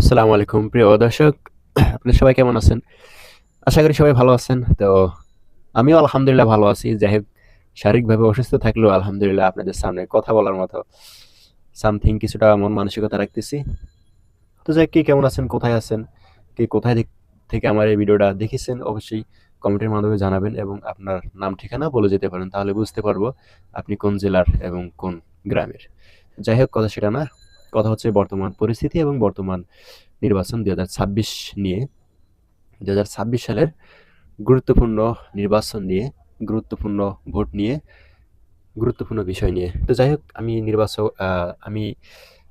আসসালামু আলাইকুম, প্রিয় দর্শক আপনারা সবাই কেমন আছেন? আশা করি সবাই ভালো আছেন। তো আমিও আলহামদুলিল্লাহ ভালো আছি। যাই হোক, শারীরিকভাবে অসুস্থ থাকলেও আলহামদুলিল্লাহ আপনাদের সামনে কথা বলার মতো সামথিং কিছুটা মন মানসিকতা রাখতেছি। তো যাই কে কেমন আছেন, কোথায় আছেন, কে কোথায় থেকে আমার এই ভিডিওটা দেখেছেন, অবশ্যই কমেন্টের মাধ্যমে জানাবেন এবং আপনার নাম, ঠিকানা বলে যেতে পারেন, তাহলে বুঝতে পারব আপনি কোন জেলার এবং কোন গ্রামের। যাই হোক, কথা সেটা না। কথা হচ্ছে বর্তমান পরিস্থিতি এবং বর্তমান নির্বাচন দুই হাজার ছাব্বিশ নিয়ে। দুই হাজার ছাব্বিশ সালের গুরুত্বপূর্ণ নির্বাচন নিয়ে, গুরুত্বপূর্ণ ভোট নিয়ে, গুরুত্বপূর্ণ বিষয় নিয়ে। তো যাই হোক, আমি নির্বাচক আমি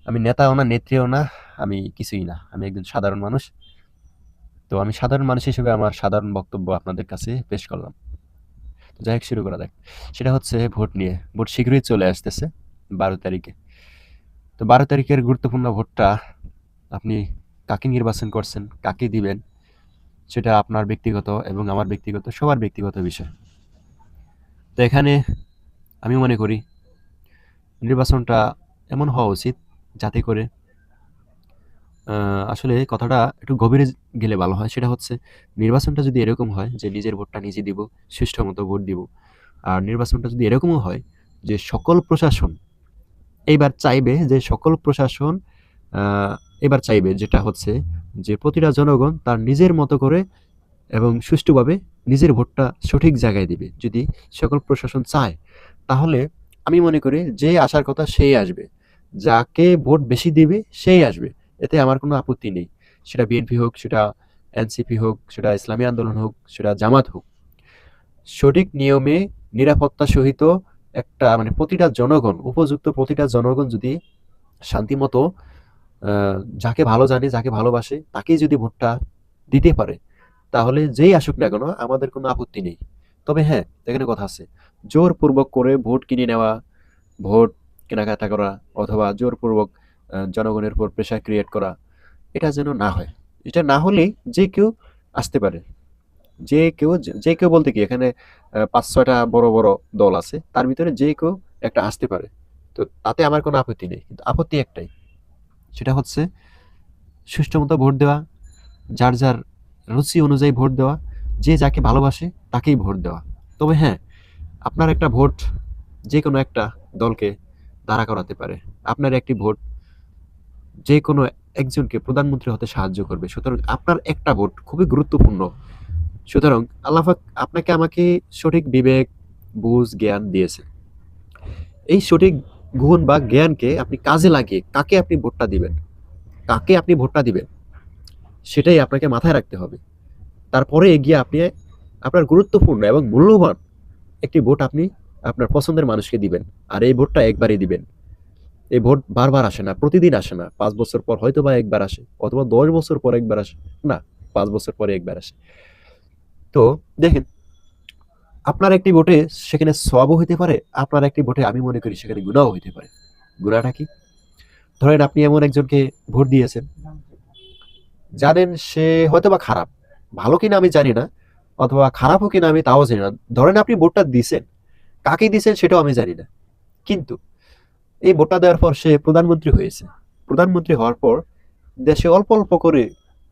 আমি নেতাও না, নেত্রীও না, আমি কিছুই না। আমি একজন সাধারণ মানুষ। তো আমি সাধারণ মানুষ হিসেবে আমার সাধারণ বক্তব্য আপনাদের কাছে পেশ করলাম। তো যাই হোক, শুরু করা যাক। সেটা হচ্ছে ভোট নিয়ে। ভোট শীঘ্রই চলে আসতেছে, বারো তারিখে। তো বারো তারিখের গুরুত্বপূর্ণ ভোটটা আপনি কাকে নির্বাচন করছেন, কাকে দিবেন, সেটা আপনার ব্যক্তিগত এবং আমার ব্যক্তিগত, সবার ব্যক্তিগত বিষয়। তো এখানে আমি মনে করি নির্বাচনটা এমন হওয়া উচিত যাতে করে আসলে কথাটা একটু গভীরে গেলে ভালো হয়। সেটা হচ্ছে নির্বাচনটা যদি এরকম হয় যে নিজের ভোটটা নিজে দিব সুষ্ঠু মতো ভোট দিব, আর নির্বাচনটা যদি এরকমও হয় যে সকল প্রশাসন এইবার চাইবে যে সকল প্রশাসন এবার চাইবে যেটা হচ্ছে যে প্রতিটা জনগণ তার নিজের মতো করে এবং সুষ্ঠুভাবে নিজের ভোটটা সঠিক জায়গায় দিবে। যদি সকল প্রশাসন চায়, তাহলে আমি মনে করি যে আসার কথা সেই আসবে। যাকে ভোট বেশি দিবে, সেই আসবে। এতে আমার কোনো আপত্তি নেই। সেটা বিএনপি হোক, সেটা এনসিপি হোক, সেটা ইসলামী আন্দোলন হোক, সেটা জামাত হোক। সঠিক নিয়মে নিরাপত্তা সহিত একটা মানে প্রতিটা জনগণ, উপযুক্ত প্রতিটা জনগণ যদি শান্তিমতো যাকে ভালো জানে, যাকে ভালোবাসে, তাকেই যদি ভোটটা দিতে পারে, তাহলে যেই আসুক না কেন, আমাদের কোনো আপত্তি নেই। তবে হ্যাঁ এখানে কথা আছে, জোরপূর্বক করে ভোট কিনে নেওয়া, ভোট কেনাকাটা করা, অথবা জোরপূর্বক জনগণের উপর প্রেশার ক্রিয়েট করা, এটা যেন না হয়। এটা না হলেই যে কেউ আসতে পারে। যে কেউ যে কেউ বলতে কি, এখানে পাঁচ, ছয়টা বড় বড় দল আছে, তার ভিতরে যে কেউ একটা আসতে পারে। তো তাতে আমার কোনো আপত্তি নেই, কিন্তু আপত্তি একটাই, সেটা হচ্ছে সুষ্ঠু মতো ভোট দেওয়া, যার যার রুচি অনুযায়ী ভোট দেওয়া, যে যাকে ভালোবাসে তাকেই ভোট দেওয়া। তবে হ্যাঁ আপনার একটা ভোট যে কোনো একটা দলকে দাঁড়া করাতে পারে। আপনার একটি ভোট যে কোনো একজনকে প্রধানমন্ত্রী হতে সাহায্য করবে। সুতরাং আপনার একটা ভোট খুবই গুরুত্বপূর্ণ সুতরাং আল্লাহ পাক আপনাকে আমাকে সঠিক বিবেক, বুঝ, জ্ঞান দিয়েছে এই সঠিক গুণ বা জ্ঞানকে আপনি কাজে লাগিয়ে কাকে আপনি ভোটটা দিবেন? কাকে আপনি ভোটটা দিবেন? সেটাই আপনাকে মাথায় রাখতে হবে। তারপরে এগিয়ে আপনি আপনার গুরুত্বপূর্ণ এবং মূল্যবান একটি ভোট আপনি আপনার পছন্দের মানুষকে দিবেন। আর এই ভোটটা একবারই দিবেন। এই ভোট বারবার আসে না, প্রতিদিন আসে না। পাঁচ বছর পর হয়তো বা একবার আসে, অথবা দশ বছর পর একবার আসে, না, পাঁচ বছর পরে একবার আসে। তো দেখেন, আপনার একটি ভোটে সেখানে সবও হইতে পারে, আপনার একটি ভোটে আমি মনে করি সেখানে গুণাও হইতে পারে। গুণাটা কি? ধরেন আপনি এমন একজনকে ভোট দিয়েছেন, জানেন সে হয়তো বা খারাপ, ভালো কিনা আমি জানি না, অথবা খারাপও কিনা আমি তাও জানি না। ধরেন আপনি ভোটটা দিছেন, কাকে দিছেন সেটাও আমি জানি না। কিন্তু এই ভোটটা দেওয়ার পর সে প্রধানমন্ত্রী হয়েছে। প্রধানমন্ত্রী হওয়ার পর দেশে অল্প অল্প করে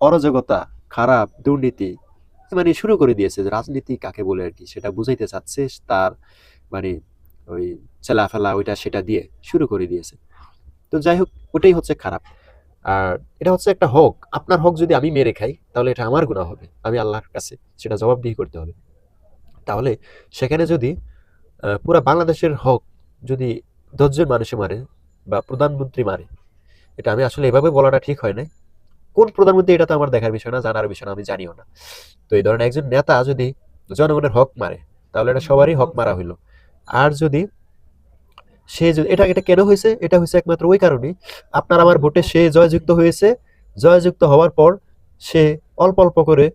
অরাজকতা, খারাপ দুর্নীতি মানে শুরু করে দিয়েছে। যে রাজনীতি কাকে বলে আর কি, সেটা বুঝাইতে চাচ্ছে তার মানে ওই চেলাফেলা ওইটা সেটা দিয়ে শুরু করে দিয়েছে। তো যাই হোক, ওটাই হচ্ছে খারাপ। আর এটা হচ্ছে একটা হক। আপনার হক যদি আমি মেরে খাই, তাহলে এটা আমার গুণা হবে। আমি আল্লাহর কাছে সেটা জবাবদিহি করতে হবে। তাহলে সেখানে যদি পুরা বাংলাদেশের হক যদি দশজন মানুষে মারে বা প্রধানমন্ত্রী মারে, এটা আমি আসলে এভাবে বলাটা ঠিক হয় না কোন প্রধানমন্ত্রী এটা তো আমার দেখার বিষয় না, জানার বিষয় না, আমি জানিও না। এই ধরনের একজন নেতা যদি জনগণের হক মারে, তাহলে এটা সবারই হক মারা হইল। আর যদি সে এটা এটা কেন হয়েছে এটা হয়েছে একমাত্র ওই কারণেই। আপনার আমার ভোটে সে জয়যুক্ত হয়েছে। জয়যুক্ত হওয়ার পর সে অল্প অল্প করে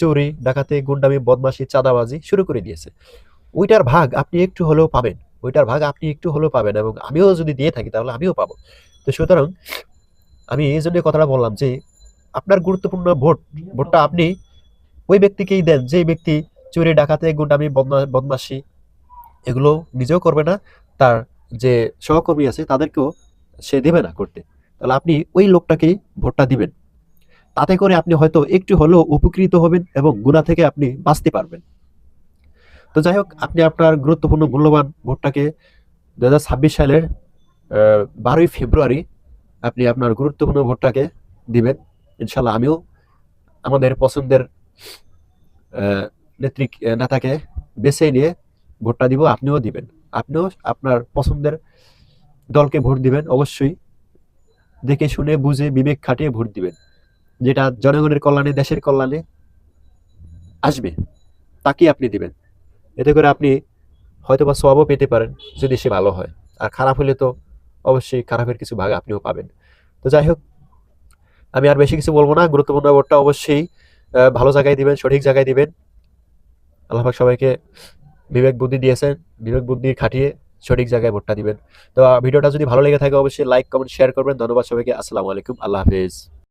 চুরি, ডাকাতি, গুন্ডামি, বদমাশি, চাঁদাবাজি শুরু করে দিয়েছে। ওইটার ভাগ আপনি একটু হলেও পাবেন। ওইটার ভাগ আপনি একটু হলেও পাবেন এবং আমিও যদি দিয়ে থাকি তাহলে আমিও পাবো। তো সুতরাং আমি এই জন্য কথাটা বললাম যে, আপনার গুরুত্বপূর্ণ ভোট, ভোটটা আপনি ওই ব্যক্তিকেই দেন যে ব্যক্তি চুরি, ডাকাতে, গুন্ডামি, বদমা- বদমাশি এগুলো নিজেও করবে না, তার যে সহকর্মী আছে তাদেরকেও সে দেবে না করতে। তাহলে আপনি ওই লোকটাকেই ভোটটা দিবেন। তাতে করে আপনি হয়তো একটু হলেও উপকৃত হবেন এবং গুণা থেকে আপনি বাঁচতে পারবেন। তো যাই হোক, আপনি আপনার গুরুত্বপূর্ণ, মূল্যবান ভোটটাকে দু হাজার ছাব্বিশ সালের বারোই ফেব্রুয়ারি আপনি আপনার গুরুত্বপূর্ণ ভোটটাকে দিবেন। ইনশাল্লাহ আমিও আমাদের পছন্দের নেত্রী নেতাকে বেছে নিয়ে ভোটটা দিব, আপনিও দিবেন। আপনিও আপনার পছন্দের দলকে ভোট দিবেন, অবশ্যই। দেখে শুনে, বুঝে, বিবেক খাটিয়ে ভোট দিবেন। যেটা জনগণের কল্যাণে, দেশের কল্যাণে আসবে তাকে আপনি দিবেন। এতে করে আপনি হয়তোবা সবও পেতে পারেন, যদি সে ভালো হয়। আর খারাপ হলে তো অবশ্যই খারাপের কিছু ভাগ আপনিও পাবেন। তো যাই হোক, আমি আর বেশি কিছু বলব না। গুরুত্বপূর্ণ ভোটটা অবশ্যই ভালো জায়গায় দিবেন, সঠিক জায়গায় দিবেন। আল্লাহাক সবাইকে বিবেক বুদ্ধি দিয়েছেন, বিবেক বুদ্ধি খাটিয়ে সঠিক জায়গায় ভোটটা দিবেন। তো ভিডিওটা যদি ভালো লেগে থাকে, অবশ্যই লাইক কমেন্ট শেয়ার করবেন। ধন্যবাদ সবাইকে। আসসালামু আলাইকুম। আল্লাহ হাফেজ।